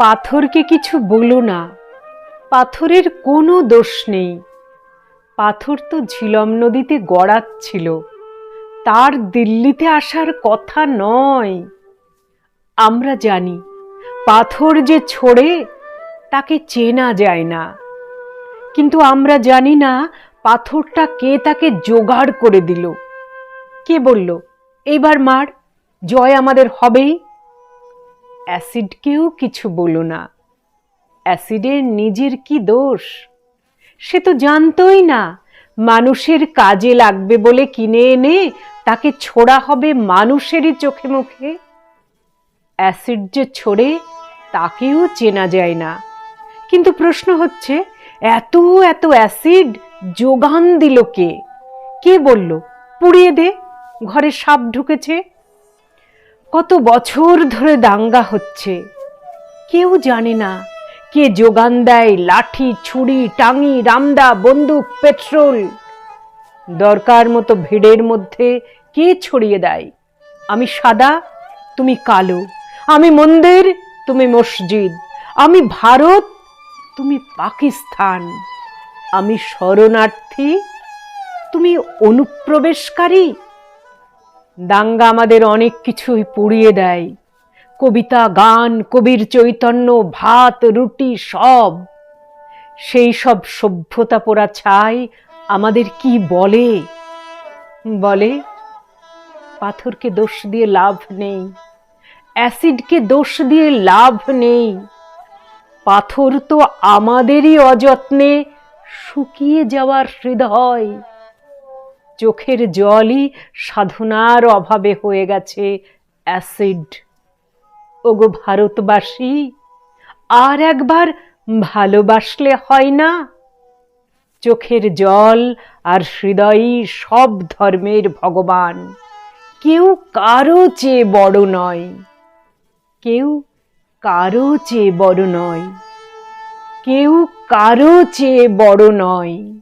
পাথরকে কিছু বলো না, পাথরের কোনো দোষ নেই। পাথর তো ঝিলম নদীতে গড়াচ্ছিল, তার দিল্লিতে আসার কথা নয়। আমরা জানি, পাথর যে ছড়ে, তাকে চেনা যায় না। কিন্তু আমরা জানি না, পাথরটা কে তাকে জোগাড় করে দিল। কে বলল, এইবার মার, জয় আমাদের হবেই অ্যাসিডকেও কিছু বলো না। অ্যাসিডের নিজের কি দোষ? সে তো জানতই না, মানুষের কাজে লাগবে বলে কিনে এনে তাকে ছোড়া হবে মানুষেরই চোখে মুখে। অ্যাসিড যে ছোড়ে, তাকেও চেনা যায় না। কিন্তু প্রশ্ন হচ্ছে, এত এত অ্যাসিড যোগান দিল কে? কে বলল, পুড়িয়ে দে, ঘরে সাপ ঢুকেছে। কত বছর ধরে দাঙ্গা হচ্ছে। কেউ জানে না কে যোগান দেয় লাঠি, ছুরি, টাঙি, রামদা, বন্দুক, পেট্রোল। দরকার মতো ভিড়ের মধ্যে কে ছড়িয়ে দেয়? আমি সাদা, তুমি কালো। আমি মন্দির, তুমি মসজিদ। আমি ভারত, তুমি পাকিস্তান। আমি শরণার্থী, তুমি অনুপ্রবেশকারী। দাঙ্গা আমাদের অনেক কিছুই পুড়িয়ে দেয়। কবিতা, গান, কবির চৈতন্য, ভাত, রুটি, সব। সেই সব সভ্যতা পোড়া ছাই আমাদের কি বলে? বলে, পাথরকে দোষ দিয়ে লাভ নেই, অ্যাসিডকে দোষ দিয়ে লাভ নেই। পাথর তো আমাদেরই অযত্নে শুকিয়ে যাওয়ার হৃদয়। চোখের জলই সাধনার অভাবে হয়ে গেছে অ্যাসিড। ওগো ভারতবাসী, আর একবার ভালোবাসলে হয় না। চোখের জল আর হৃদয়ই সব ধর্মের ভগবান। কেউ কারও চেয়ে বড় নয়। কেউ কারও চেয়ে বড় নয়। কেউ কারও চেয়ে বড় নয়।